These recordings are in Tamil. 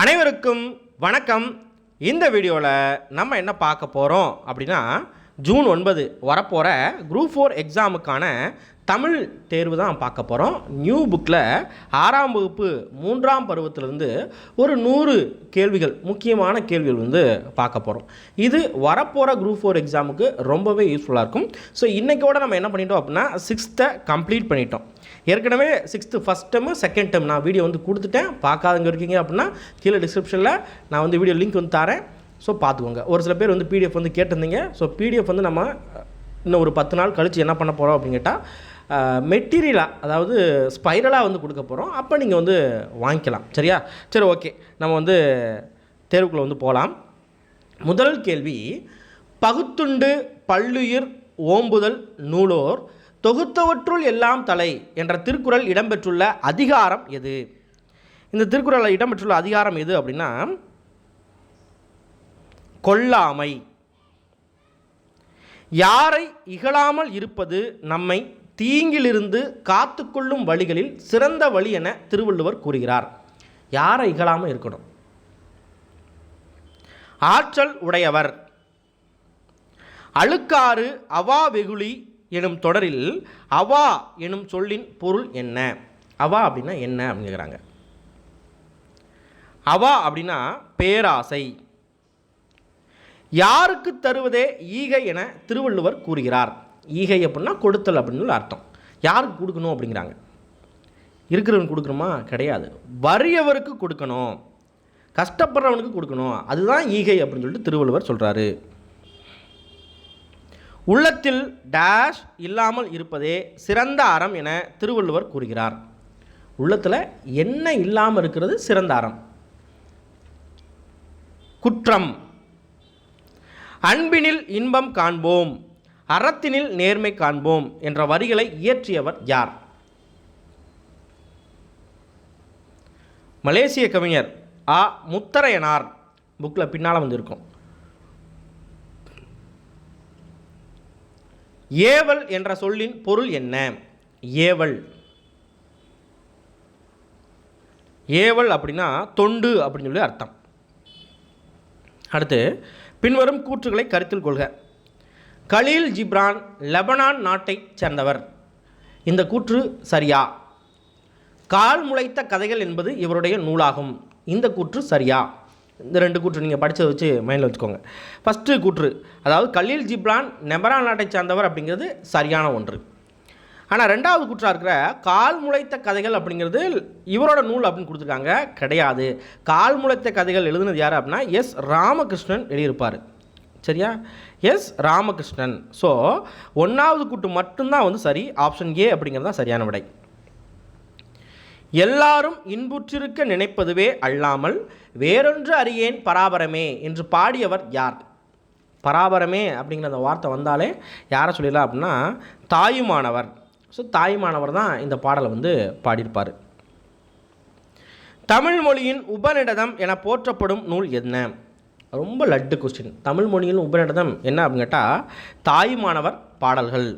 அனைவருக்கும் வணக்கம். இந்த வீடியோவில் நம்ம என்ன பார்க்க போகிறோம் அப்படின்னா ஜூன் ஒன்பது வரப்போகிற குரூப் ஃபோர் எக்ஸாமுக்கான தமிழ் தேர்வு தான் பார்க்க போகிறோம் நியூ புக்கில் ஆறாம் வகுப்பு மூன்றாம் பருவத்திலிருந்து ஒரு நூறு கேள்விகள் முக்கியமான கேள்விகள் வந்து பார்க்க போகிறோம் இது வரப்போகிற குரூப் ஃபோர் எக்ஸாமுக்கு ரொம்பவே யூஸ்ஃபுல்லாக இருக்கும். ஸோ இன்றைக்கோட நம்ம என்ன பண்ணிட்டோம் அப்படின்னா சிக்ஸ்த்தை கம்ப்ளீட் பண்ணிட்டோம். ஏற்கனவே sixth first term second term நான் வீடியோ வந்து கொடுத்துட்டேன். பார்க்காதவங்க இருக்கீங்க அப்படின்னா கீழே டிஸ்கிரிப்ஷனில் நான் வந்து வீடியோ லிங்க் வந்து தரேன். ஸோ பார்த்துக்கோங்க. ஒரு சில பேர் வந்து பிடிஎஃப் வந்து கேட்டிருந்தீங்க. ஸோ பிடிஎஃப் வந்து நம்ம இன்னும் ஒரு பத்து நாள் கழித்து என்ன பண்ண போகிறோம் அப்படின்னு கேட்டால் மெட்டீரியலாக அதாவது ஸ்பைரலாக வந்து கொடுக்க போகிறோம் அப்போ நீங்கள் வந்து வாங்கிக்கலாம். சரியா? சரி ஓகே நம்ம வந்து தேர்வுக்குள்ளே வந்து போகலாம் முதல் கேள்வி பகுத்துண்டு பல்லுயிர் ஓம்புதல் நூலோர் தொகுத்தவற்றுள் எல்லாம் தலை என்ற திருக்குறள் இடம்பெற்றுள்ள அதிகாரம் எது? இந்த திருக்குறளில் இடம்பெற்றுள்ள அதிகாரம் எது அப்படின்னா கொல்லாமை. யாரை இகழாமல் இருப்பது நம்மை தீங்கிலிருந்து காத்துக்கொள்ளும் வழிகளில் சிறந்த வழி என திருவள்ளுவர் கூறுகிறார். யாரை இகழாமல் இருக்கணும்? ஆற்றல் உடையவர். அழுக்காறு அவா வெகுளி எனும் தொடரில் அவா எனும் சொல்லின் பொருள் என்ன? அவா அப்படின்னா என்ன அப்படின்னு கேட்குறாங்க அவா அப்படின்னா பேராசை. யாருக்கு தருவதே ஈகை என திருவள்ளுவர் கூறுகிறார். ஈகை அப்படின்னா கொடுத்தல் அப்படின்னு சொல்லி அர்த்தம். யாருக்கு கொடுக்கணும் அப்படிங்கிறாங்க. இருக்கிறவன் கொடுக்கணுமா? கிடையாது. வறியவருக்கு கொடுக்கணும். கஷ்டப்படுறவனுக்கு கொடுக்கணும். அதுதான் ஈகை அப்படின்னு சொல்லிட்டு திருவள்ளுவர் சொல்கிறாரு உள்ளத்தில் டேஷ் இல்லாமல் இருப்பதே சிறந்த அறம் என திருவள்ளுவர் கூறுகிறார். உள்ளத்தில் என்ன இல்லாமல் இருக்கிறது சிறந்த அறம்? குற்றம். அன்பினில் இன்பம் காண்போம் அறத்தினில் நேர்மை காண்போம் என்ற வரிகளை இயற்றியவர் யார்? மலேசிய கவிஞர் ஆ முத்தரையனார். புக்கில் பின்னால் வந்திருக்கும். ஏவல் என்ற சொல்லின் பொருள் என்ன? ஏவல். ஏவல் அப்படின்னா தொண்டு அப்படின்னு சொல்லி அர்த்தம். அடுத்து பின்வரும் கூற்றுகளை கருத்தில் கொள்க. கலீல் ஜிப்ரான் லெபனான் நாட்டைச் சேர்ந்தவர். இந்த கூற்று சரியா? கால் முளைத்த கதைகள் என்பது இவருடைய நூலாகும். இந்த கூற்று சரியா? இந்த ரெண்டு கூற்று நீங்கள் படித்ததை வச்சு மைண்டில் வச்சுக்கோங்க. ஃபஸ்ட்டு கூற்று அதாவது கலீல் ஜிப்ரான் நெபரான் நாட்டை சார்ந்தவர் அப்படிங்கிறது சரியான ஒன்று. ஆனால் ரெண்டாவது கூற்றாக இருக்கிற கால் முளைத்த கதைகள் அப்படிங்கிறது இவரோட நூல் அப்படின்னு கொடுத்துருக்காங்க கிடையாது. கால் முளைத்த கதைகள் எழுதுனது யார் அப்படின்னா எஸ் ராமகிருஷ்ணன் எழுதியிருப்பார். சரியா? எஸ் ராமகிருஷ்ணன். ஸோ ஒன்றாவது கூட்டு மட்டும்தான் வந்து சரி ஆப்ஷன் ஏ அப்படிங்கிறது தான் சரியான விடை. எல்லாரும் இன்புற்றிருக்க நினைப்பதுவே அல்லாமல் வேறொன்று அறியேன் பராபரமே என்று பாடியவர் யார்? பராபரமே அப்படிங்கிற அந்த வார்த்தை வந்தாலே யாரை சொல்லிடலாம் அப்படின்னா தாயுமானவர். ஸோ தாயுமானவர் தான் இந்த பாடலை வந்து பாடியிருப்பார். தமிழ் மொழியின் உபநிடதம் என போற்றப்படும் நூல் என்ன? ரொம்ப லட்டு கொஸ்டின் தமிழ் மொழியின் உபநிடதம் என்ன அப்படின்னு கேட்டால் தாயுமானவர் பாடல்கள்.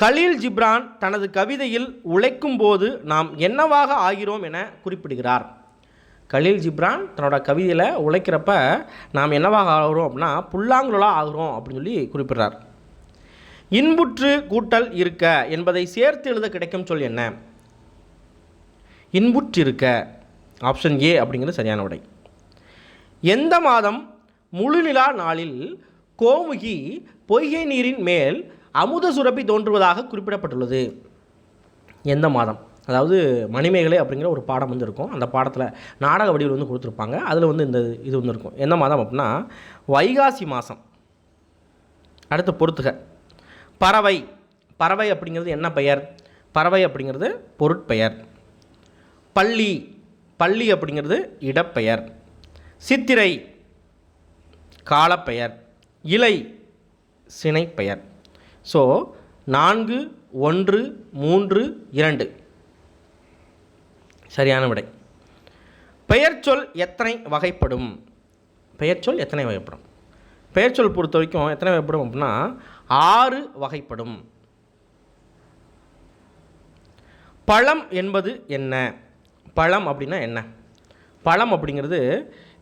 கலீல் ஜிப்ரான் தனது கவிதையில் உழைக்கும் போது நாம் என்னவாக ஆகிறோம் என குறிப்பிடுகிறார். கலீல் ஜிப்ரான் தன்னோட கவிதையில் உழைக்கிறப்ப நாம் என்னவாக ஆகிறோம் அப்படின்னா புல்லாங்குழலாக ஆகிறோம் அப்படின்னு சொல்லி குறிப்பிடுறார். இன்புற்று கூட்டல் இருக்க என்பதை சேர்த்து எழுத கிடைக்கும் சொல் என்ன? இன்புற்றிருக்க ஆப்ஷன் ஏ அப்படிங்கிறது சரியான விடை. எந்த மாதம் முழுநிலா நாளில் கோமுகி பொய்கை நீரின் மேல் அமுத சுரப்பி தோன்றுவதாக குறிப்பிடப்பட்டுள்ளது. எந்த மாதம்? அதாவது மணிமேகலை அப்படிங்கிற ஒரு பாடம் வந்து இருக்கும். அந்த பாடத்தில் நாடக வடிவில் வந்து கொடுத்துருப்பாங்க. அதில் வந்து இந்த இது வந்து இருக்கும். எந்த மாதம் அப்படின்னா வைகாசி மாதம் அடுத்து பொறுத்துக. பறவை. பறவை அப்படிங்கிறது என்ன பெயர்? பறவை அப்படிங்கிறது பொருட்பெயர். பள்ளி. பள்ளி அப்படிங்கிறது இடப்பெயர். சித்திரை. காலப்பெயர். இலை. சினைப்பெயர். ஸோ நான்கு ஒன்று மூன்று இரண்டு. சரியான விடை. பெயர்ச்சொல் எத்தனை வகைப்படும்? பெயர்ச்சொல் எத்தனை வகைப்படும்? பெயர்ச்சொல் பொறுத்த வரைக்கும் எத்தனை வகைப்படும் அப்படின்னா ஆறு வகைப்படும். பழம் என்பது என்ன? பழம் அப்படின்னா என்ன? பழம் அப்படிங்கிறது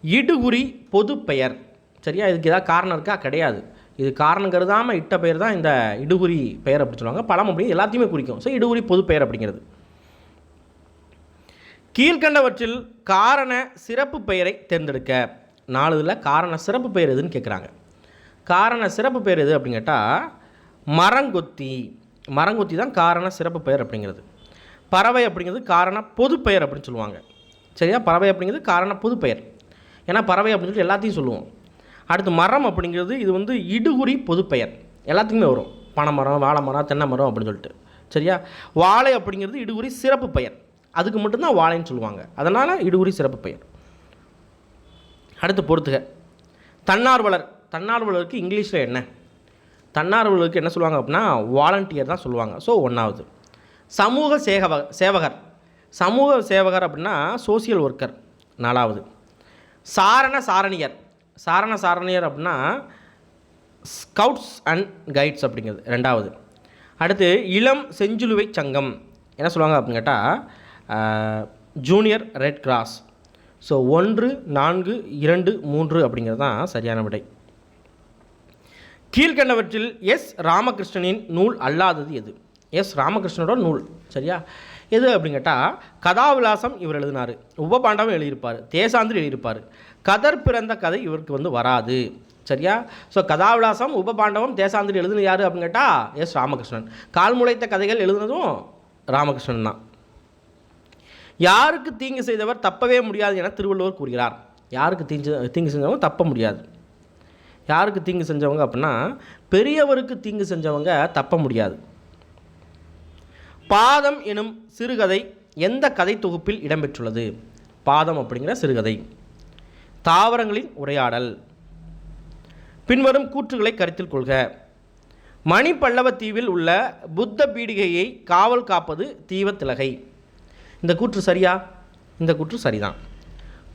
இடுகுறி பொது பெயர் சரியா? இதுக்கு ஏதாவது காரணம் இருக்கா? கிடையாது. இது காரணம் கருதாமல் இட்ட பெயர் தான் இந்த இடுகுறி பெயர் அப்படின்னு சொல்லுவாங்க. பழம் அப்படி எல்லாத்தையுமே குறிக்கும். ஸோ இடுகுறி பொது பெயர் அப்படிங்கிறது. கீழ்கண்டவற்றில் காரண சிறப்பு பெயரை தேர்ந்தெடுக்க. நாலு இதில் காரண சிறப்பு பெயர் எதுன்னு கேட்குறாங்க காரண சிறப்பு பெயர் எது அப்படின்னு கேட்டால் மரங்கொத்தி. மரங்கொத்தி தான் காரண சிறப்பு பெயர் அப்படிங்கிறது. பறவை அப்படிங்கிறது காரண பொது பெயர் அப்படின்னு சொல்லுவாங்க. சரியா? பறவை அப்படிங்கிறது காரண பொது பெயர். ஏன்னா பறவை அப்படின்னு சொல்லிட்டு எல்லாத்தையும் சொல்லுவோம். அடுத்து மரம் அப்படிங்கிறது இது வந்து இடுகுறி பொதுப்பெயர். எல்லாத்துக்குமே வரும். பனைமரம் வாழை மரம் தென்னை மரம் அப்படின்னு சொல்லிட்டு. சரியா? வாழை அப்படிங்கிறது இடுகுறி சிறப்பு பெயர். அதுக்கு மட்டும்தான் வாழைன்னு சொல்லுவாங்க. அதனால் இடுகுறி சிறப்பு பெயர். அடுத்து பொறுத்துக. தன்னார்வலர். தன்னார்வலருக்கு இங்கிலீஷில் என்ன? தன்னார்வலருக்கு என்ன சொல்லுவாங்க அப்படின்னா வாலண்டியர் தான் சொல்லுவாங்க. ஸோ ஒன்றாவது சமூக சேவக சேவகர். சமூக சேவகர் அப்படின்னா சோசியல் ஒர்க்கர் நாலாவது. சாரண சாரணியர். சாரண சாரணியர் அப்படின்னா ஸ்கவுட்ஸ் அண்ட் கைட்ஸ் அப்படிங்கிறது ரெண்டாவது. அடுத்து இளம் செஞ்சிலுவை சங்கம். என்ன சொல்லுவாங்க அப்படின்னு கேட்டால் ஜூனியர் ரெட் கிராஸ் ஸோ ஒன்று நான்கு இரண்டு மூன்று அப்படிங்கிறது தான் சரியான விடை. கீழ்கண்டவற்றில் எஸ் ராமகிருஷ்ணனின் நூல் அல்லாதது எது? எஸ் ராமகிருஷ்ணனோட நூல் சரியா? எது அப்படின்னு கேட்டால் கதாவிலாசம் இவர் எழுதினார். உபபாண்டவம் எழுதியிருப்பார். தேசாந்திரி எழுதியிருப்பார். கதர் பிறந்த கதை இவருக்கு வந்து வராது. சரியா? ஸோ கதாவிலாசம் உபபாண்டவம் தேசாந்திரி எழுதுனது யார் அப்படின்னு கேட்டால் எஸ் ராமகிருஷ்ணன். கால் முளைத்த கதைகள் எழுதுனதும் ராமகிருஷ்ணன் தான். யாருக்கு தீங்கு செய்தவர் தப்பவே முடியாது என திருவள்ளுவர் கூறுகிறார். யாருக்கு தீங்கு தீங்கு செஞ்சவங்க தப்ப முடியாது. யாருக்கு தீங்கு செஞ்சவங்க அப்படின்னா பெரியவருக்கு தீங்கு செஞ்சவங்க தப்ப முடியாது. பாதம் எனும் சிறுகதை எந்த கதை தொகுப்பில் இடம்பெற்றுள்ளது? பாதம் அப்படிங்கிற சிறுகதை. தாவரங்களின் உரையாடல். பின்வரும் கூற்றுகளை கருத்தில் கொள்க. மணிப்பல்லவ தீவில் உள்ள புத்த பீடிகையை காவல் காப்பது தீவத்திலகை இந்த கூற்று சரியா? இந்த கூற்று சரிதான்.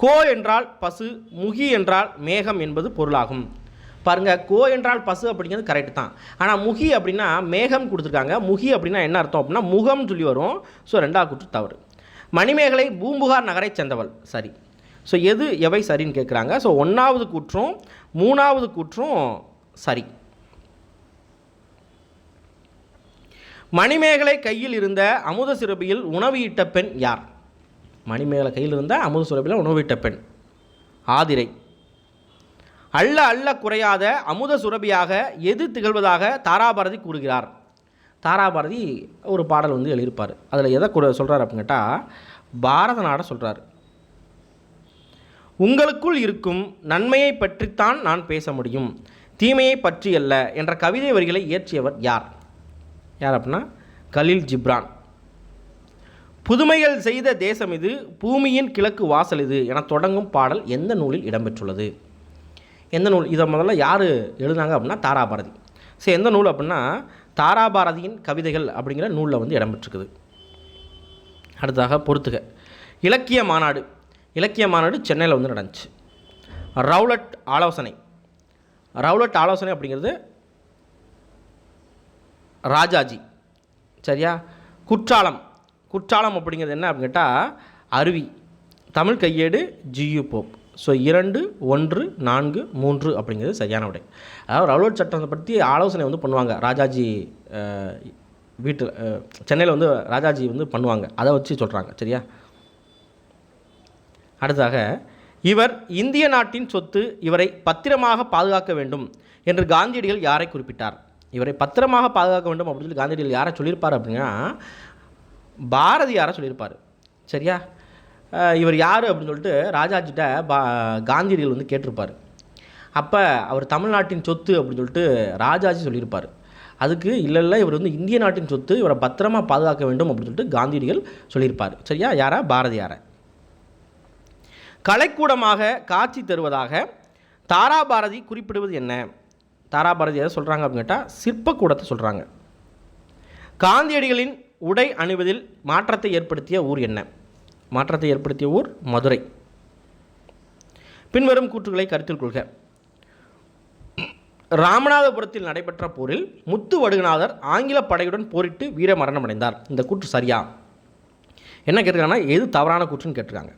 கோ என்றால் பசு முகி என்றால் மேகம் என்பது பொருளாகும். பாருங்க கோ என்றால் பசு அப்படிங்கிறது கரெக்டு தான். ஆனால் முகி அப்படின்னா மேகம் கொடுத்துருக்காங்க. முகி அப்படின்னா என்ன அர்த்தம் அப்படின்னா முகம்னு சொல்லி வரும். ஸோ ரெண்டாவது கூற்று தவறு. மணிமேகலை பூம்புகார் நகரைச் சேர்ந்தவள். சரி. ஸோ எது எவை சரின்னு கேட்குறாங்க. ஸோ ஒன்றாவது கூற்றும் மூணாவது கூற்றும் சரி. மணிமேகலை கையில் இருந்த அமுத சுரபியில் உணவு இட்ட பெண் யார்? மணிமேகலை கையில் இருந்த அமுத சுரபியில் உணவு இட்ட பெண். ஆதிரை. அள்ள அள்ள குறையாத அமுத சுரபியாக எது திகழ்வதாக தாராபாரதி கூறுகிறார்? தாராபாரதி ஒரு பாடல் வந்து எழுதியிருப்பார். அதில் எதை சொல்கிறார் அப்படின்னு கேட்டால் பாரத நாட சொல்கிறார் உங்களுக்குள் இருக்கும் நன்மையை பற்றித்தான் நான் பேச முடியும். தீமையை பற்றி அல்ல என்ற கவிதை வரிகளை இயற்றியவர் யார்? யார் அப்படின்னா கலீல் ஜிப்ரான். புதுமைகள் செய்த தேசம் இது பூமியின் கிழக்கு வாசல் இது என தொடங்கும் பாடல் எந்த நூலில் இடம்பெற்றுள்ளது? எந்த நூல்? இதை முதல்ல யார் எழுதினாங்க அப்படின்னா தாராபாரதி. ஸோ எந்த நூல் அப்படின்னா தாராபாரதியின் கவிதைகள் அப்படிங்கிற நூலில் வந்து இடம்பெற்றிருக்குது. அடுத்ததாக பொறுத்துக. இலக்கிய மாநாடு. இலக்கிய மாநாடு சென்னையில் வந்து நடந்துச்சு. ரவுலட் ஆலோசனை. ரவுலட் ஆலோசனை அப்படிங்கிறது ராஜாஜி. சரியா? குற்றாலம். குற்றாலம் அப்படிங்கிறது என்ன அப்படின்னு கேட்டால் அருவி. தமிழ் கையேடு ஜியு போப். ஸோ இரண்டு ஒன்று நான்கு மூன்று அப்படிங்கிறது சரியான விடை அதாவது ரவுலட் சட்டத்தை பற்றி ஆலோசனை வந்து பண்ணுவாங்க. ராஜாஜி வீட்டில் சென்னையில் வந்து ராஜாஜி வந்து பண்ணுவாங்க. அதை வச்சு சொல்கிறாங்க சரியா? அடுத்ததாக இவர் இந்திய நாட்டின் சொத்து இவரை பத்திரமாக பாதுகாக்க வேண்டும் என்று காந்தியடிகள் யாரை குறிப்பிட்டார்? இவரை பத்திரமாக பாதுகாக்க வேண்டும் அப்படின்னு சொல்லி காந்தியடிகள் யாரை சொல்லியிருப்பார் அப்படின்னா பாரதியாரை சொல்லியிருப்பார்? சரியா? இவர் யார் அப்படின்னு சொல்லிட்டு ராஜாஜிட்ட பா காந்தியடிகள் வந்து கேட்டிருப்பார். அப்போ அவர் தமிழ்நாட்டின் சொத்து அப்படின்னு சொல்லிட்டு ராஜாஜி சொல்லியிருப்பார். அதுக்கு இல்லை இல்லை இவர் வந்து இந்திய நாட்டின் சொத்து இவரை பத்திரமா பாதுகாக்க வேண்டும் அப்படின்னு சொல்லிட்டு காந்தியடிகள் சொல்லியிருப்பார். சரியா? யாரா? பாரதியாரை கலைக்கூடமாக காட்சி தருவதாக தாராபாரதி குறிப்பிடுவது என்ன? தாராபாரதி எதை சொல்கிறாங்க அப்படின்னு கேட்டால் சிற்பக்கூடத்தை சொல்கிறாங்க காந்தியடிகளின் உடை அணிவதில் மாற்றத்தை ஏற்படுத்திய ஊர் என்ன? மாற்றத்தை ஏற்படுத்திய ஊர் மதுரை. பின்வரும் கூற்றுகளை கருத்தில் கொள்க. ராமநாதபுரத்தில் நடைபெற்ற போரில் முத்து வடுகநாதர் ஆங்கில படையுடன் போரிட்டு வீர மரணமடைந்தார் இந்த கூற்று சரியா? என்ன கேட்டிருக்காங்கன்னா எது தவறான கூற்றுன்னு கேட்டிருக்காங்க.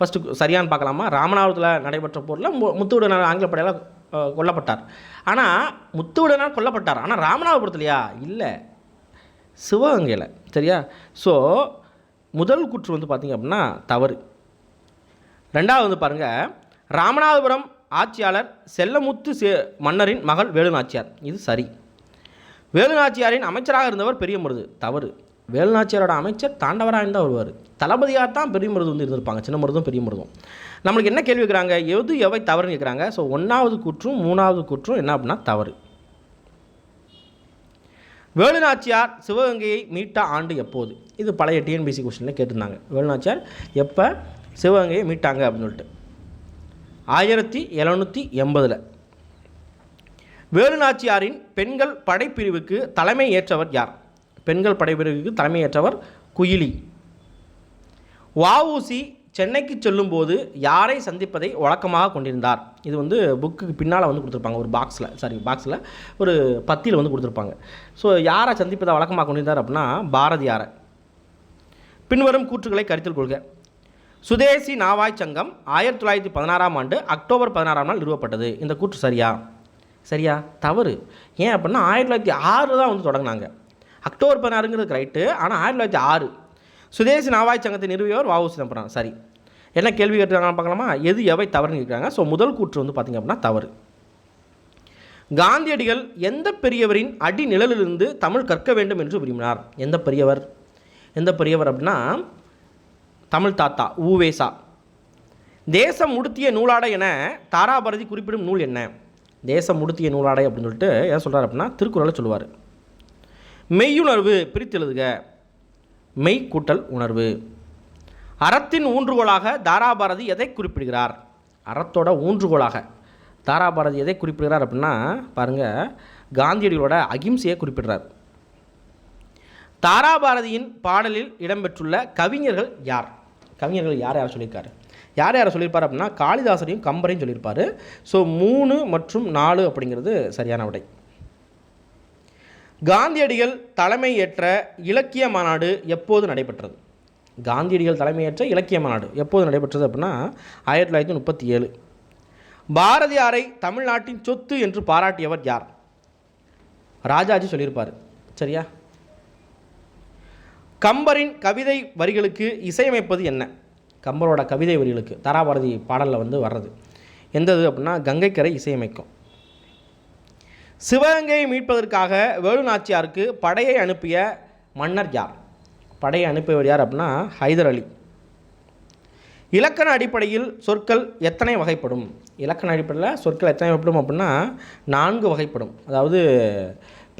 ஃபஸ்ட்டு சரியான்னு பார்க்கலாமா? ராமநாதபுரத்தில் நடைபெற்ற போரில் மு முத்துவிடனார் ஆங்கில படையால் கொல்லப்பட்டார். ஆனால் முத்துவிடனார் கொல்லப்பட்டார். ஆனால் ராமநாதபுரத்துலையா? இல்லை. சிவகங்கையில். சரியா? ஸோ முதல் குற்று வந்து பார்த்திங்க அப்படின்னா தவறு. ரெண்டாவது வந்து பாருங்கள் ராமநாதபுரம் ஆட்சியாளர் செல்லமுத்து சே மன்னரின் மகள் வேலுநாச்சியார். இது சரி. வேலுநாச்சியாரின் அமைச்சராக இருந்தவர் பெரிய முருது தவறு. வேலுநாச்சியாரோட அமைச்சர் தாண்டவராயன் தான் வருவார். தளபதியாக தான் பெரிய மருது வந்து இருந்திருப்பாங்க. சின்ன மருதும் பெரிய மருதும் நம்மளுக்கு என்ன கேள்வி கேட்குறாங்க எது எவை தவறுன்னு கேட்குறாங்க ஸோ ஒன்றாவது குற்றும் மூணாவது குற்றும் என்ன அப்படின்னா தவறு. வேலுநாச்சியார் சிவகங்கையை மீட்ட ஆண்டு எப்போது? இது பழைய டிஎன்பிசி கொஸ்டினில் கேட்டிருந்தாங்க. வேலுநாச்சியார் எப்போ சிவகங்கையை மீட்டாங்க அப்படின்னு சொல்லிட்டு. ஆயிரத்தி எழுநூற்றி எண்பதில். வேலுநாச்சியாரின் பெண்கள் படைப்பிரிவுக்கு தலைமை ஏற்றவர் யார்? பெண்கள் படைப்பிரிவுக்கு தலைமையேற்றவர் குயிலி. வஉசி சென்னைக்கு செல்லும்போது யாரை சந்திப்பதை வழக்கமாக கொண்டிருந்தார்? இது வந்து புக்குக்கு பின்னால் வந்து கொடுத்துருப்பாங்க ஒரு பாக்ஸில் சாரி பாக்ஸில் ஒரு பத்தியில் வந்து கொடுத்துருப்பாங்க. ஸோ யாரை சந்திப்பதை வழக்கமாக கொண்டிருந்தார் அப்படின்னா பாரதியாரை. பின்வரும் கூற்றுகளை கருத்தில் கொள்க. சுதேசி நாவாய் சங்கம் ஆயிரத்தி தொள்ளாயிரத்தி பதினாறாம் ஆண்டு அக்டோபர் பதினாறாம் நாள் நிறுவப்பட்டது. இந்த கூற்று சரியா? சரியா? தவறு. ஏன் அப்படின்னா ஆயிரத்தி தொள்ளாயிரத்தி ஆறு தான் வந்து தொடங்கினாங்க. அக்டோபர் பதினாறுங்கிறது ரைட்டு ஆனால் ஆயிரத்தி தொள்ளாயிரத்தி ஆறு. சுதேசி நாவாய் சங்கத்தை நிறுவியவர் வாவு சிதம்பரம். சரி. என்ன கேள்வி கேட்டுருக்காங்க பார்க்கலாமா? எது எவை தவறுன்னு கேட்குறாங்க. ஸோ முதல் கூற்று வந்து பார்த்திங்க அப்படின்னா தவறு. காந்தியடிகள் எந்த பெரியவரின் அடி நிழலிலிருந்து தமிழ் கற்க வேண்டும் என்று விரும்பினார்? எந்த பெரியவர்? எந்த பெரியவர் அப்படின்னா தமிழ் தாத்தா ஊவேசா தேசம் உடுத்திய நூலாடை என தாராபாரதி குறிப்பிடும் நூல் என்ன? தேசம் உடுத்திய நூலாடை அப்படின்னு சொல்லிட்டு என்ன சொல்கிறார் அப்படின்னா திருக்குறளை சொல்லுவார். மெய்யுணர்வு பிரித்தெழுதுக. மெய் கூட்டல் உணர்வு. அறத்தின் ஊன்றுகோலாக தாராபாரதி எதை குறிப்பிடுகிறார்? அறத்தோட ஊன்றுகோலாக. தாராபாரதி எதை குறிப்பிடுகிறார் அப்படின்னா பாருங்கள் காந்தியடிகளோட அகிம்சையை குறிப்பிடுறார். தாராபாரதியின் பாடலில் இடம்பெற்றுள்ள கவிஞர்கள் யார்? கவிஞர்கள் யார் யார் சொல்லியிருக்காரு? யார் யார் சொல்லியிருப்பார் அப்படின்னா காளிதாசரையும் கம்பரையும் சொல்லியிருப்பார். ஸோ மூணு மற்றும் நாலு அப்படிங்கிறது சரியான விடை காந்தியடிகள் தலைமையேற்ற இலக்கிய மாநாடு எப்போது நடைபெற்றது? காந்தியடிகள் தலைமையேற்ற இலக்கிய மாநாடு எப்போது நடைபெற்றது அப்படின்னா ஆயிரத்தி தொள்ளாயிரத்தி முப்பத்தி ஏழு. பாரதியாரை தமிழ்நாட்டின் சொத்து என்று பாராட்டியவர் யார்? ராஜாஜி சொல்லியிருப்பார். சரியா? கம்பரின் கவிதை வரிகளுக்கு இசையமைப்பது என்ன? கம்பரோட கவிதை வரிகளுக்கு தாராபாரதி பாடலில் வந்து வர்றது. எந்தது அப்படின்னா கங்கைக்கரை இசையமைக்கும். சிவகங்கையை மீட்பதற்காக வேலு நாச்சியாருக்கு படையை அனுப்பிய மன்னர் யார்? படையை அனுப்பியவர் யார் அப்படின்னா ஹைதர் அலி. இலக்கண அடிப்படையில் சொற்கள் எத்தனை வகைப்படும்? இலக்கண அடிப்படையில் சொற்கள் எத்தனை வகைப்படும் அப்படின்னா நான்கு வகைப்படும். அதாவது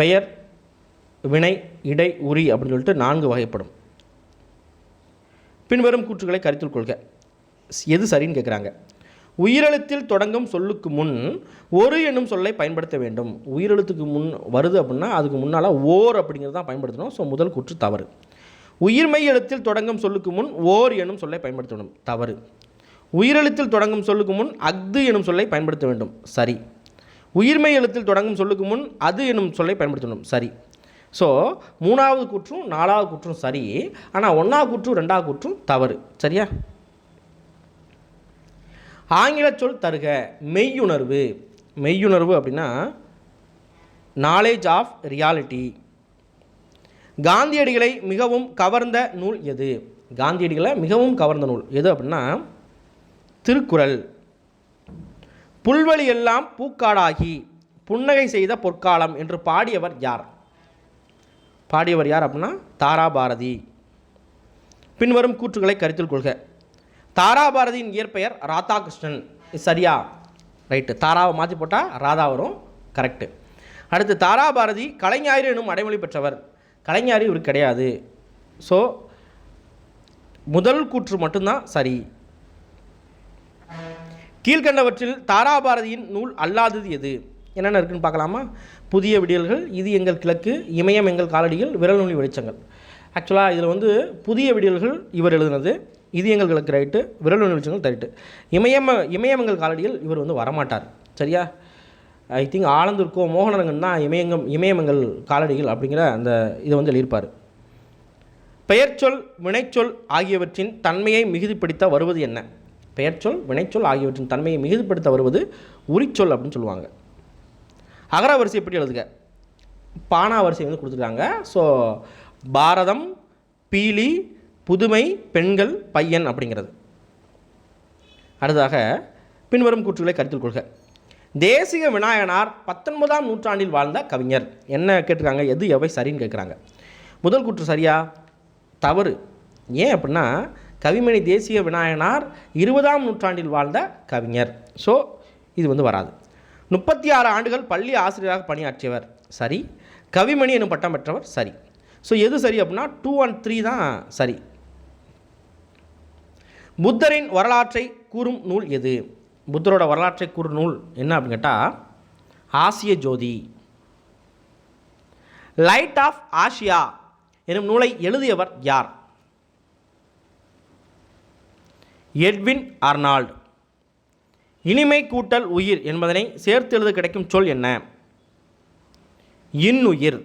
பெயர் வினை இடை உரி அப்படின்னு சொல்லிட்டு நான்கு வகைப்படும். பின்வரும் கூற்றுகளை கருத்தில் கொள்க. எது சரின்னு கேட்குறாங்க உயிரெழுத்தில் தொடங்கும் சொல்லுக்கு முன் ஒரு என்னும் சொல்லை பயன்படுத்த வேண்டும். உயிரெழுத்துக்கு முன் வருது அப்படின்னா அதுக்கு முன்னால் ஓர் அப்படிங்கிறது தான் பயன்படுத்தணும். ஸோ முதல் கூற்று தவறு. உயிர்மெய் எழுத்தில் தொடங்கும் சொல்லுக்கு முன் ஓர் என்னும் சொல்லை பயன்படுத்தணும் தவறு. உயிரெழுத்தில் தொடங்கும் சொல்லுக்கு முன் அஃது எனும் சொல்லை பயன்படுத்த வேண்டும். சரி. உயிர்மெய் எழுத்தில் தொடங்கும் சொல்லுக்கு முன் அது எனும் சொல்லை பயன்படுத்த சரி. ஸோ மூணாவது கூற்றும் நாலாவது கூற்றும் சரி. ஆனால் ஒன்றாவது கூற்றும் ரெண்டாவது கூற்றும் தவறு. சரியா? ஆங்கில சொல் தருக மெய்யுணர்வு. மெய்யுணர்வு அப்படின்னா நாலேஜ் ஆஃப் ரியாலிட்டி காந்தியடிகளை மிகவும் கவர்ந்த நூல் எது? காந்தியடிகளை மிகவும் கவர்ந்த நூல். எது அப்படின்னா திருக்குறள். புல்வெளி எல்லாம் பூக்காடாகி புன்னகை செய்த பொற்காலம் என்று பாடியவர் யார்? பாடியவர் யார் அப்படின்னா தாராபாரதி பின்வரும் கூற்றுகளை கருத்தில் கொள்க. தாராபாரதியின் இயற்பெயர் ராதாகிருஷ்ணன். சரியா? ரைட்டு தாராவை மாற்றி போட்டால் ராதா வரும். கரெக்டு அடுத்து தாராபாரதி கலைஞாயிறு எனும் அடைமொழி பெற்றவர். கலைஞாயிறு இவர் கிடையாது. ஸோ முதல் கூற்று மட்டும்தான் சரி. கீழ்கண்டவற்றில் தாராபாரதியின் நூல் அல்லாதது எது? என்னென்ன இருக்குன்னு பார்க்கலாமா? புதிய விடியல்கள் இது எங்கள் கிழக்கு இமயம் எங்கள் காலடிகள் விரல் நூலி வெளிச்சங்கள். ஆக்சுவலாக இதில் வந்து புதிய விடியல்கள் இவர் எழுதுனது. இது எங்கள் ரைட்டு விரல் நிமிஷங்கள் ரைட்டு இமயம இமயமங்கள் காலடியில் இவர் வந்து வரமாட்டார். சரியா? ஐ திங்க் ஆலந்தூர்க்கோ மோகனரங்கன் தான் இமயங்கம் இமயமங்கள் காலடிகள் அப்படிங்கிற அந்த இதை வந்து எழுதியிருப்பார். பெயர்ச்சொல் வினைச்சொல் ஆகியவற்றின் தன்மையை மிகுதிப்படுத்த வருவது என்ன? பெயர்ச்சொல் வினைச்சொல் ஆகியவற்றின் தன்மையை மிகுதிப்படுத்த வருவது உரிச்சொல் அப்படின்னு சொல்லுவாங்க. அகர வரிசை எப்படி எழுதுக? பானா வரிசை வந்து கொடுத்துருக்காங்க. ஸோ பாரதம் பீலி புதுமை பெண்கள் பையன் அப்படிங்கிறது. அடுத்ததாக பின்வரும் கூற்றுகளை கருத்தில் கொள்க. தேசிக விநாயகனார் பத்தொன்பதாம் நூற்றாண்டில் வாழ்ந்த கவிஞர். என்ன கேட்டிருக்காங்க? எது எவை சரின்னு கேட்குறாங்க. முதல் கூற்று சரியா? தவறு. ஏன் அப்படின்னா கவிமணி தேசிய விநாயகனார் இருபதாம் நூற்றாண்டில் வாழ்ந்த கவிஞர். ஸோ இது வந்து வராது. முப்பத்தி ஆறு ஆண்டுகள் பள்ளி ஆசிரியராக பணியாற்றியவர் சரி. கவிமணி எனும் பட்டம் பெற்றவர் சரி. ஸோ எது சரி அப்படின்னா டூ அண்ட் த்ரீ தான் சரி. புத்தரின் வரலாற்றை கூறும் நூல் எது? புத்தரோட வரலாற்றை கூறும் நூல் என்ன அப்படின்னு கேட்டால் ஆசிய ஜோதி. லைட் ஆஃப் ஆசியா எனும் நூலை எழுதியவர் யார்? எட்வின் அர்னால்டு இனிமை கூட்டல் உயிர் என்பதனை சேர்த்து எழுத கிடைக்கும் சொல் என்ன? இன்னுயிர்.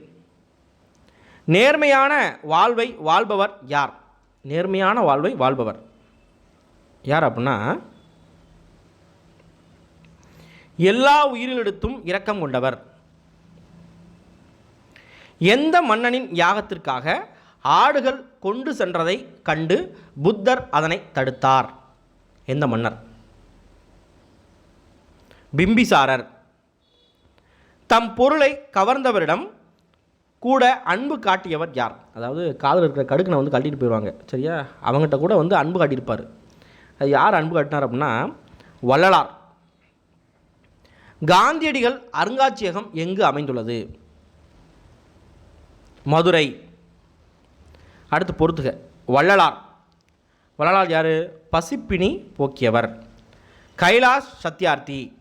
நேர்மையான வாழ்வை வாழ்பவர் யார்? நேர்மையான வாழ்வை வாழ்பவர். யார் அப்படின்னா எல்லா உயிரிழத்தும் இரக்கம் கொண்டவர். எந்த மன்னனின் யாகத்திற்காக ஆடுகள் கொண்டு சென்றதை கண்டு புத்தர் அதனை தடுத்தார்? எந்த மன்னர்? பிம்பிசாரர். தம் பொருளை கவர்ந்தவரிடம் கூட அன்பு காட்டியவர் யார்? அதாவது காதில் இருக்கிற கடுக்கனை வந்து கட்டிட்டு போயிடுவாங்க. சரியா? அவங்ககிட்ட கூட வந்து அன்பு காட்டியிருப்பார். அது யார் அன்பு காட்டினார் அப்படின்னா வள்ளலார். காந்தியடிகள் அருங்காட்சியகம் எங்கு அமைந்துள்ளது? மதுரை. அடுத்து பொறுத்துக வள்ளலார். வள்ளலார் யார்? பசிப்பினி போக்கியவர். கைலாஷ் சத்யார்த்தி.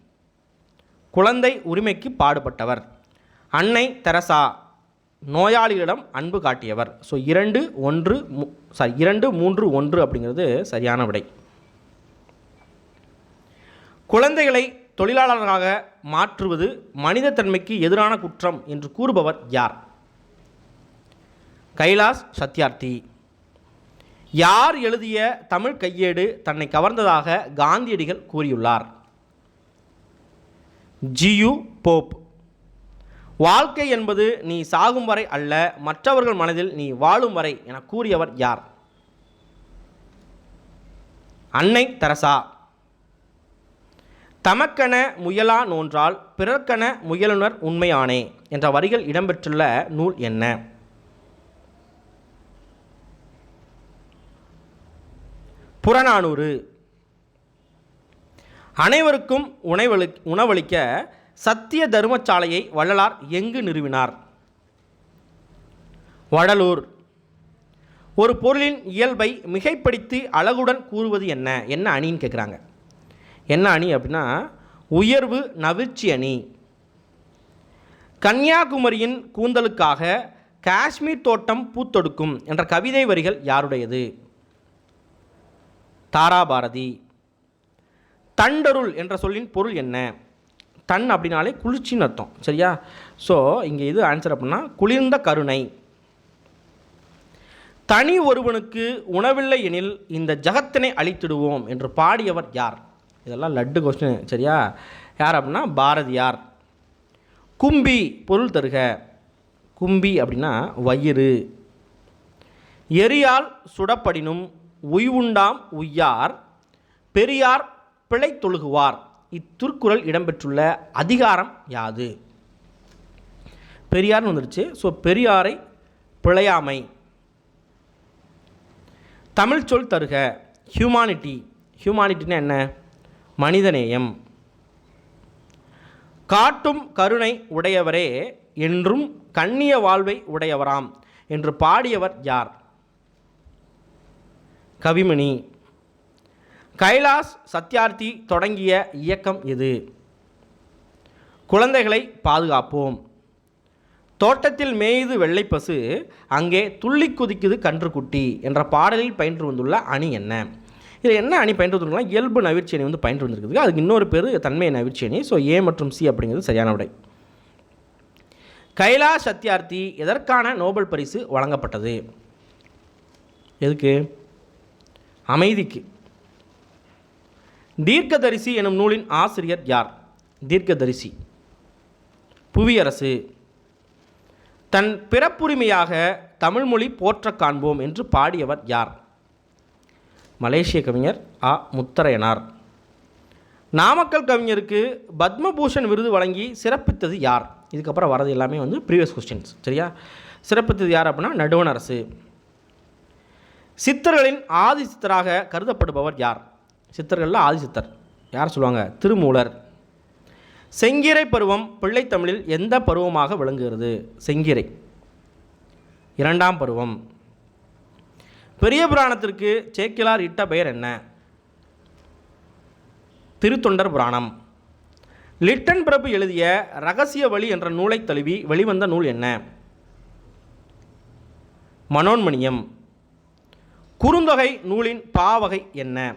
குழந்தை உரிமைக்கு பாடுபட்டவர். அன்னை தெரசா. நோயாளிகளிடம் அன்பு காட்டியவர். ஸோ இரண்டு ஒன்று மு சாரி இரண்டு மூன்று ஒன்று அப்படிங்கிறது சரியான விடை. குழந்தைகளை தொழிலாளர்களாக மாற்றுவது மனிதத்தன்மைக்கு எதிரான குற்றம் என்று கூறுபவர் யார்? கைலாஷ் சத்யார்த்தி. யார் எழுதிய தமிழ் கையேடு தன்னை கவர்ந்ததாக காந்தியடிகள் கூறியுள்ளார்? G U Pope. வாழ்க்கை என்பது நீ சாகும் வரை அல்ல மற்றவர்கள் மனதில் நீ வாழும் வரை என கூறியவர் யார்? அன்னை தெரசா. தமக்கென முயலா நோன்றால் பிறர்க்கென முயலுனர் உண்மையானே என்ற வரிகள் இடம்பெற்றுள்ள நூல் என்ன? புறநானூறு. அனைவருக்கும் உணவளி உணவளிக்க சத்திய தர்மசாலையை வள்ளலார் எங்கு நிறுவினார்? வடலூர். ஒரு பொருளின் இயல்பை மிகைப்படுத்தி அழகுடன் கூறுவது என்ன? என்ன அணின்னு கேட்குறாங்க என்ன அணி அப்படின்னா உயர்வு நவிர்ச்சி அணி. கன்னியாகுமரியின் கூந்தலுக்காக காஷ்மீர் தோட்டம் பூத்தொடுக்கும் என்ற கவிதை வரிகள் யாருடையது? தாராபாரதி. தண்டருள் என்ற சொல்லின் பொருள் என்ன? தன் அப்படின்னாலே குளிர்ச்சின்னு அர்த்தம் சரியா? ஸோ இங்கே இது ஆன்சர் அப்படின்னா குளிர்ந்த கருணை. தனி ஒருவனுக்கு உணவில்லை எனில் இந்த ஜகத்தினை அழித்திடுவோம் என்று பாடியவர் யார்? இதெல்லாம் லட்டு கொஸ்டின் சரியா? யார் அப்படின்னா? பாரதியார் கும்பி பொருள் தருக. கும்பி அப்படின்னா வயிறு. எரியால் சுடப்படினும் உய்வுண்டாம் உய்யார். பெரியார் பிழை தொழுகுவார் இத்திருக்குறள் இடம்பெற்றுள்ள அதிகாரம் யாது? பெரியார்னு வந்துருச்சு. ஸோ பெரியாரை பிழையாமை. தமிழ் சொல் தருக. ஹியூமானிட்டி ஹியூமானிட்டின்னா என்ன? மனிதநேயம் காட்டும் கருணை உடையவரே என்றும் கண்ணிய வாழ்வை உடையவராம் என்று பாடியவர் யார்? கவிமணி. கைலாஷ் சத்யார்த்தி தொடங்கிய இயக்கம் எது? குழந்தைகளை பாதுகாப்போம். தோட்டத்தில் மேய்து வெள்ளைப்பசு அங்கே துள்ளி குதிக்குது கன்றுக்குட்டி என்ற பாடலில் பயின்று வந்துள்ள அணி என்ன? இதில் என்ன அணி பயின்று வந்துருக்கலாம் இயல்பு நவிற்சி அணி வந்து பயின்று வந்திருக்குது. அதுக்கு இன்னொரு பேர் தன்மை நவிற்சி அணி. ஸோ ஏ மற்றும் சி அப்படிங்கிறது சரியான விடை. கைலாஷ் சத்யார்த்தி எதற்கான நோபல் பரிசு வழங்கப்பட்டது? எதுக்கு? அமைதிக்கு. தீர்க்கதரிசி எனும் நூலின் ஆசிரியர் யார்? தீர்க்கதரிசி. புவியரசு. தன் பிறப்புரிமையாக தமிழ்மொழி போற்ற காண்போம் என்று பாடியவர் யார்? மலேசிய கவிஞர் ஆ முத்தரையனார். நாமக்கல் கவிஞருக்கு பத்மபூஷன் விருது வழங்கி சிறப்பித்தது யார்? இதுக்கப்புறம் வரது எல்லாமே வந்து ப்ரீவியஸ் கொஸ்டின்ஸ் சரியா? சிறப்பித்தது யார் அப்படின்னா நடுவண் அரசு. சித்தர்களின் ஆதி சித்தராக கருதப்படுபவர் யார்? சித்தர்களில் ஆதி சித்தர். யார் சொல்லுவாங்க? திருமூலர். செங்கீரை பருவம் பிள்ளைத்தமிழில் எந்த பருவமாக விளங்குகிறது? செங்கிரை. இரண்டாம் பருவம். பெரிய புராணத்திற்கு சேக்கிலார் இட்ட பெயர் என்ன? திருத்தொண்டர் புராணம். லிட்டன் பிரபு எழுதிய ரகசிய வழி என்ற நூலை தழுவி வெளிவந்த நூல் என்ன? மனோன்மணியம். குறுந்தொகை நூலின் பாவகை என்ன?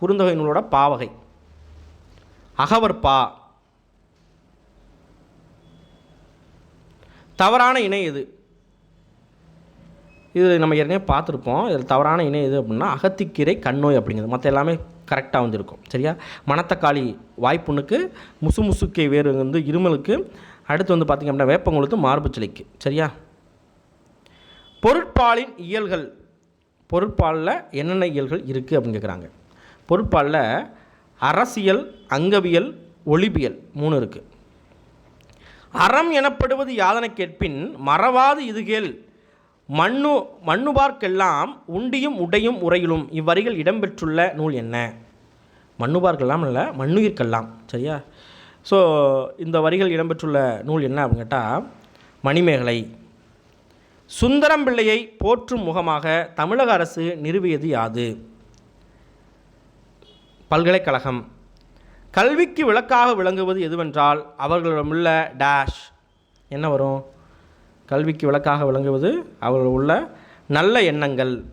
குறுந்தொகை நூலோட பாவகை. அகவற்பா. தவறான இணை எது? இது நம்ம ஏற்கனவே பார்த்துருப்போம் இதில் தவறான இணை எது அப்படின்னா அகத்திக்கீரை கண்ணோய் அப்படிங்கிறது. மற்ற எல்லாமே கரெக்டாக வந்துருக்கும். சரியா? மணத்தக்காளி வாய்ப்புண்ணுக்கு முசு முசுக்கை வேறு வந்து இருமலுக்கு அடுத்து வந்து பார்த்திங்க அப்படின்னா வேப்பங்குளத்து மார்பு சிலைக்கு. சரியா? பொருட்பாலின் இயல்கள். பொருட்பாலில் என்னென்ன இயல்கள் இருக்குது அப்படின்னு கேட்குறாங்க பொருட்பாலில் அரசியல் அங்கவியல் ஒளிபியல் மூணு இருக்குது அறம் எனப்படுவது யாதனை கேட்பின் மறவாது இதுகேள் மண்ணு மண்ணுபார்க்கெல்லாம் உண்டியும் உடையும் உரையிலும் இவ்வரிகள் இடம்பெற்றுள்ள நூல் என்ன? மண்ணுபார்க்கெல்லாம் இல்லை மண்ணுயிர்க்கெல்லாம். சரியா? ஸோ இந்த வரிகள் இடம்பெற்றுள்ள நூல் என்ன அப்படின்னு கேட்டால் மணிமேகலை. சுந்தரம் பிள்ளையை போற்றும் முகமாக தமிழக அரசு நிறுவியது யாது? பல்கலைக்கழகம். கல்விக்கு விளக்காக விளங்குவது எதுவென்றால் அவர்களிடமுள்ள டேஷ் என்ன வரும்? கல்விக்கு விளக்காக விளங்குவது அவர்கள் உள்ள நல்ல எண்ணங்கள்.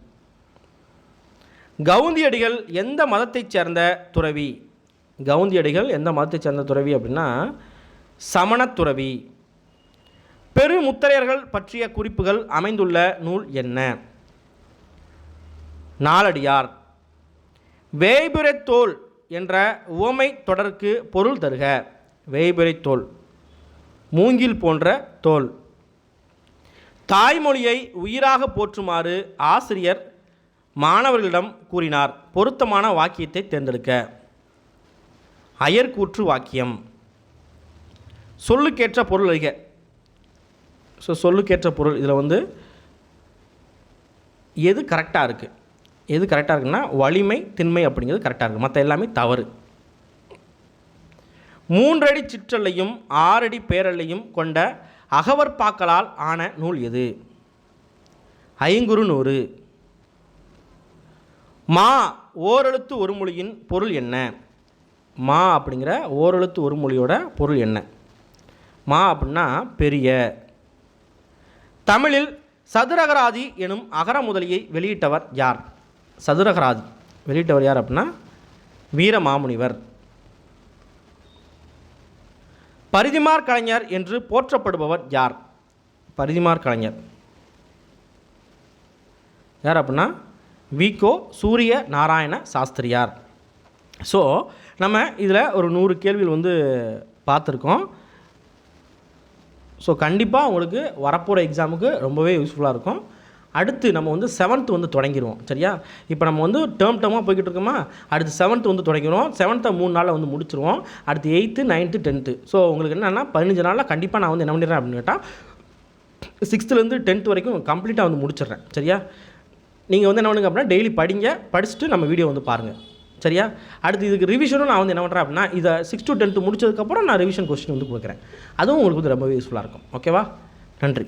கவுந்தியடிகள் எந்த மதத்தைச் சேர்ந்த துறவி? கவுந்தியடிகள் எந்த மதத்தைச் சேர்ந்த துறவி அப்படின்னா சமணத் துறவி. பெருமுத்தரையர்கள் பற்றிய குறிப்புகள் அமைந்துள்ள நூல் என்ன? நாலடியார். வேய்புரைத்தோல் என்ற உவமை தொடருக்கு பொருள் தருக. வேய்புரைத்தோல். மூங்கில் போன்ற தோல். தாய்மொழியை உயிராக போற்றுமாறு ஆசிரியர் மாணவர்களிடம் கூறினார். பொருத்தமான வாக்கியத்தை தேர்ந்தெடுக்க. அயர்கூற்று வாக்கியம். சொல்லுக்கேற்ற பொருள் அறிக. ஸோ சொல்லுக்கேற்ற பொருள் இதில் வந்து எது கரெக்டாக இருக்குது எது கரெக்டாக இருக்குன்னா வலிமை திண்மை அப்படிங்கிறது கரெக்டாக இருக்குது மற்ற எல்லாமே தவறு. மூன்றடி சிற்றல்லையும் ஆறடி பேரலையும் கொண்ட அகவற்பாக்களால் ஆன நூல் எது? ஐங்குறு நூறு. மா ஓரெழுத்து ஒரு மொழியின் பொருள் என்ன? மா அப்படிங்கிற ஓரெழுத்து ஒரு மொழியோட பொருள் என்ன? மா அப்படின்னா பெரிய. தமிழில் சதுரகராதி எனும் அகர முதலியை வெளியிட்டவர் யார்? சதுரகராதி. வெளியிட்டவர் யார் அப்படின்னா வீரமாமுனிவர். பரிதிமார் கலைஞர் என்று போற்றப்படுபவர் யார்? பரிதிமார் கலைஞர் யார் அப்படின்னா? விகோ சூரிய நாராயண சாஸ்திரியார். ஸோ நம்ம இதில் ஒரு நூறு கேள்விகள் வந்து பார்த்துருக்கோம். ஸோ கண்டிப்பாக உங்களுக்கு வரப்போகிற எக்ஸாமுக்கு ரொம்பவே யூஸ்ஃபுல்லாக இருக்கும். அடுத்து நம்ம வந்து செவன்த் வந்து தொடங்கிடுவோம் சரியா? இப்போ நம்ம வந்து டேர்ம் டேர்மாக போய்கிட்டு இருக்கோமா? அடுத்து செவன்த் வந்து தொடங்கிடுவோம் செவன்த்தை மூணு நாளில் வந்து முடிச்சிருவோம். அடுத்து எயித்து நைன்த்து டென்த்து ஸோ உங்களுக்கு என்னென்னா பதினஞ்சு நாளில் கண்டிப்பாக நான் வந்து என்ன பண்ணிடுறேன் அப்படின்னு கேட்டால் சிக்ஸ்த்துலேருந்து டென்த் வரைக்கும் கம்ப்ளீட்டாக வந்து முடிச்சிடுறேன். சரியா? நீங்கள் வந்து என்ன பண்ணுங்க அப்படின்னா டெய்லி படிங்க. படிச்சுட்டு நம்ம வீடியோ வந்து பாருங்கள் சரியா? அடுத்து இதுக்கு ரிவிஷனும் நான் வந்து என்ன பண்ணுறேன் அப்படின்னா இதை சிக்ஸ் டு டென்த்து முடிச்சதுக்கப்புறம் நான் ரிவிஷன் கொஸ்டின் வந்து கொடுக்குறேன். அதுவும் உங்களுக்கு வந்து ரொம்பவே யூஸ்ஃபுல்லாக இருக்கும். ஓகேவா நன்றி.